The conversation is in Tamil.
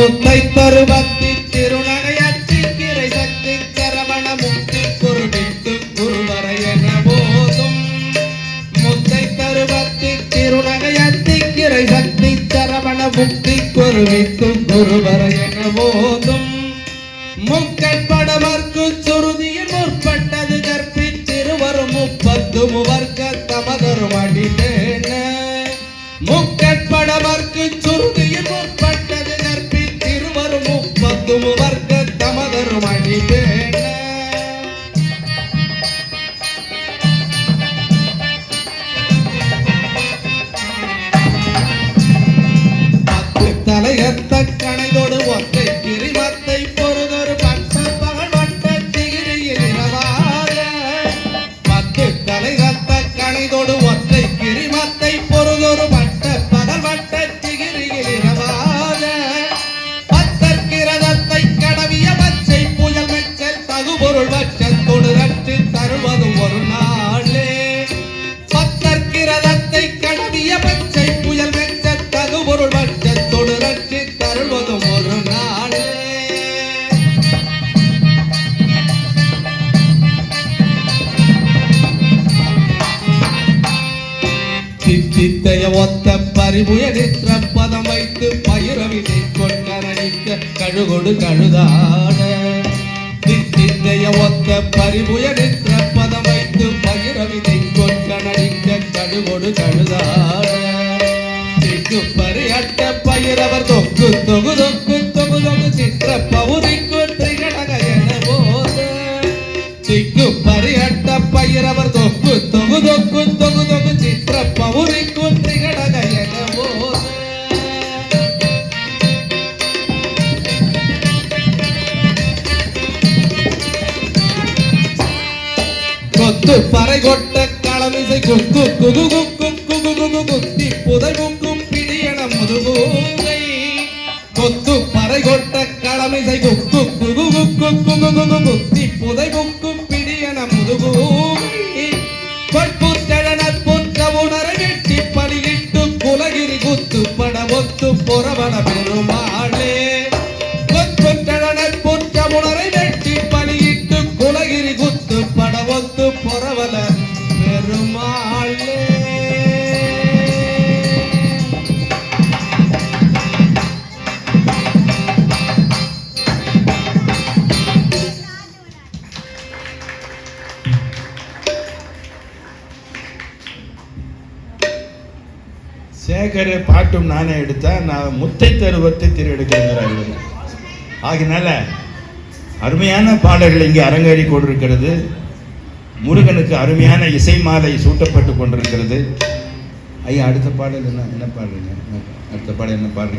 முத்தை தருவத்தி திருநகையத்தி கிரை சக்தி சரவண முக்தி குருவித்து குருவரை என போதும். முத்தை தருவத்தி திருநகையத்தி கிரை சக்தி சரவண முக்தி குருவித்து குருவரை என போதும். முக்கட்படவர்க்கு சுருதியில் முற்பட்டது கற்பித்திருவரும் முப்பத்து முவர்க்க தமதரும் அடித்தேன முக்கட்படவர்க்கு சுருதியில் முற்பட்டது முப்பத்து முவர்க்க தமதரும் அடித்தேன சித்தைய ஒத்த பரிபுய நிற்ற பதம் வைத்து பயிரவினை கொண்டரணிக்க கழுகொடு கழுதான. சித்தைய ஒத்த பரிபுய நிற்ற பதம் வைத்து பயிரவினை கொண்டரணிக்க கழுகொடு கழுதான. திக்கு பரியட்ட பயிரவர் தொக்கு தொகு தொக்கு தொகு தொகு சித்திர பௌரிக்கு குத்து. பறை கொட்ட களமிசை குக்கு குகு குக்கும் குகு குகு குத்தி. புதை குக்கும் பிடியன முதுகூரை. கொத்து. பறை கொட்ட களமிசை குக்கு குகு குக்கு குகு குகு குத்தி. புதை குக்கும் பிடியன முதுகூரை. கொட்புத்தழன புத்த உணரை வெட்டி பலியிட்டு குலகிரி குத்து. பட ஒத்து பொறவன பெருமாளே. கொட்புத்தழன புத்த உணரை வெட்டி பலியிட்டு குலகிரி குத்து. பட ஒத்து பொறவல சேகர பாட்டும் நானே எடுத்தா நான் முத்தை தருவத்தை திரு எடுக்கிறார் ஆகினால அருமையான பாடல்கள் இங்கே அரங்கேறி கொண்டிருக்கிறது. முருகனுக்கு அருமையான இசை மாலை சூட்டப்பட்டு கொண்டிருக்கிறது. ஐயா அடுத்த பாடல் என்ன? என்ன பாடுறீங்க அடுத்த பாடல் என்ன பாடுறீங்க